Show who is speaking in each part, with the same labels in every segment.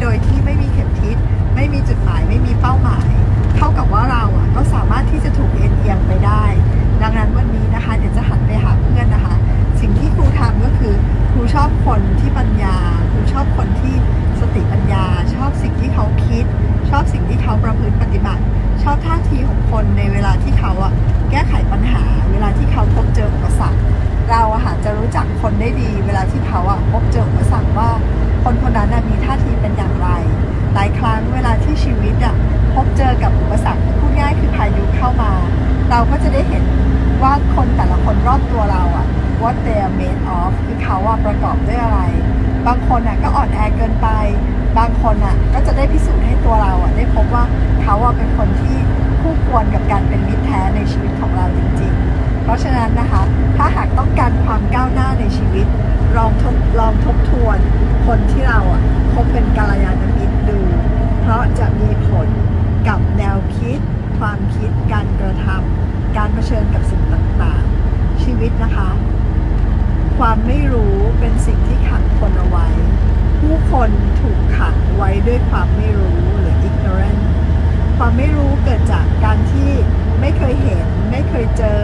Speaker 1: โดยที่ไม่มีเข็มทิศ ไม่มีจุดหมาย ไม่มีเป้าหมาย เท่ากับว่าเราอะก็สามารถที่จะถูกเอ็นเอียง คนรอบตัวเราอะ what they are made of คือเขาอะประกอบด้วยอะไร บางคนอะก็อ่อนแอเกินไป บางคนอะก็จะได้พิสูจน์ให้ตัวเราอะได้พบว่าเขาอะเป็นคนที่คู่ควรกับการเป็นมิตรแท้ในชีวิตของเราจริง ๆ เพราะฉะนั้นนะคะ ถ้าหากต้องการความก้าวหน้าในชีวิต ลองทบลองทบทวน คนที่เราอะคบเป็นกาลยานมิตรดู เพราะจะมีผลกับแนวคิด ความคิด การกระทำการเผชิญกับสิ่งต่างๆ ชีวิตนะคะ ความไม่รู้เป็นสิ่งที่ขังคนเอาไว้ ผู้คนถูกขังไว้ด้วยความไม่รู้หรือ ignorant ความไม่รู้เกิดจากการที่ไม่เคยเห็น ไม่เคยเจอ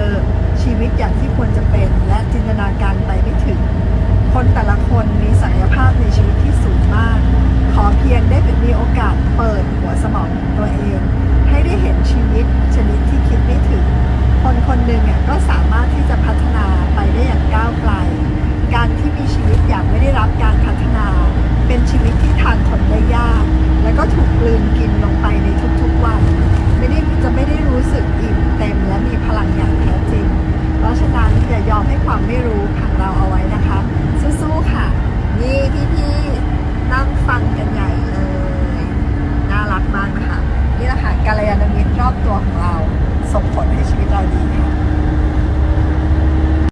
Speaker 1: ชีวิตอย่างที่ควรจะเป็นและจินตนาการไปไม่ถึง คนแต่ละคนมีศักยภาพในชีวิตที่สูงมาก ขอเพียงได้เป็นมีโอกาสเปิดหัวสมองตัวเอง ให้ได้เห็นชีวิตชนิดที่คิดไม่ถึง คนคนหนึ่งอะก็สา ลืนกินลงไปในทุกๆวัน ไม่ได้จะไม่ได้รู้สึกอิ่มเต็ม และมีพลังอย่างแท้จริง เพราะฉะนั้นอย่ายอมให้ความไม่รู้ขังเราเอาไว้นะคะ สู้ๆค่ะ นี่พี่ๆนั่งฟังกันใหญ่เลย น่ารักมากนะคะ นี่แหละค่ะกาลยานมิตรรอบตัวของเราส่งผลให้ชีวิตเราดีค่ะ